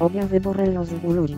Objawy boreliozy u ludzi.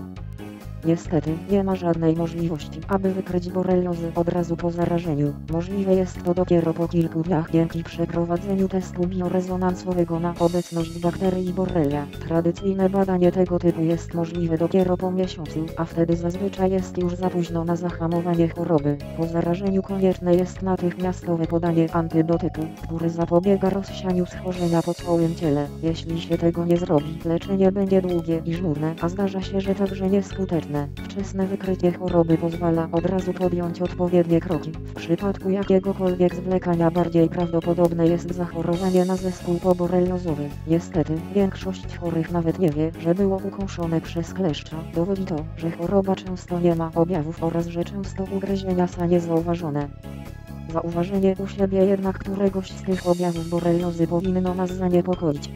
Niestety, nie ma żadnej możliwości, aby wykryć boreliozę od razu po zarażeniu. Możliwe jest to dopiero po kilku dniach dzięki przeprowadzeniu testu biorezonansowego na obecność bakterii Borrelia. Tradycyjne badanie tego typu jest możliwe dopiero po miesiącu, a wtedy zazwyczaj jest już za późno na zahamowanie choroby. Po zarażeniu konieczne jest natychmiastowe podanie antybiotyku, który zapobiega rozsianiu schorzenia po całym ciele. Jeśli się tego nie zrobi, leczenie będzie długie i żmudne, a zdarza się, że także nieskuteczne. Wczesne wykrycie choroby pozwala od razu podjąć odpowiednie kroki. W przypadku jakiegokolwiek zwlekania bardziej prawdopodobne jest zachorowanie na zespół poboreliozowy. Niestety, większość chorych nawet nie wie, że było ukąszone przez kleszcza. Dowodzi to, że choroba często nie ma objawów oraz że często ugryzienia są niezauważone. Zauważenie u siebie jednak któregoś z tych objawów boreliozy powinno nas zaniepokoić.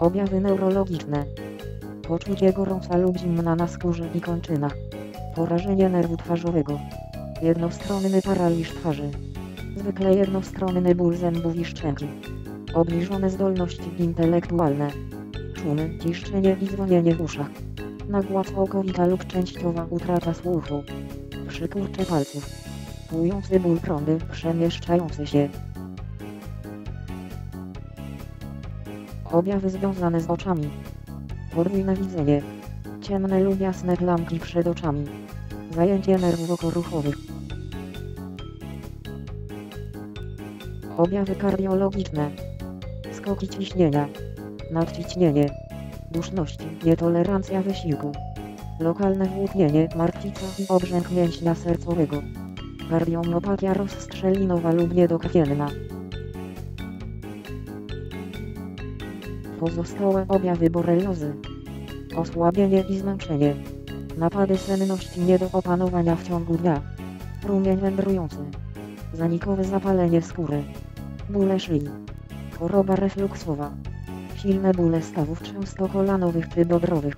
Objawy neurologiczne. Poczucie gorąca lub zimna na skórze i kończynach. Porażenie nerwu twarzowego. Jednostronny paraliż twarzy. Zwykle jednostronny ból zębów i szczęki. Obniżone zdolności intelektualne. Szumy, ciszczenie i dzwonienie w uszach. Nagła całkowita lub częściowa utrata słuchu. Przykurcze palców. Płujący ból prądy przemieszczający się. Objawy związane z oczami. Podwójne widzenie. Ciemne lub jasne plamki przed oczami. Zajęcie nerwów okoruchowych. Objawy kardiologiczne. Skoki ciśnienia. Nadciśnienie. Duszności, nietolerancja wysiłku. Lokalne włóknienie, martwica i obrzęk mięśnia sercowego. Kardiomiopatia rozstrzelinowa lub niedokrwienna. Pozostałe objawy boreliozy. Osłabienie i zmęczenie. Napady senności nie do opanowania w ciągu dnia. Rumień wędrujący. Zanikowe zapalenie skóry. Bóle szyi. Choroba refluksowa. Silne bóle stawów często kolanowych czy.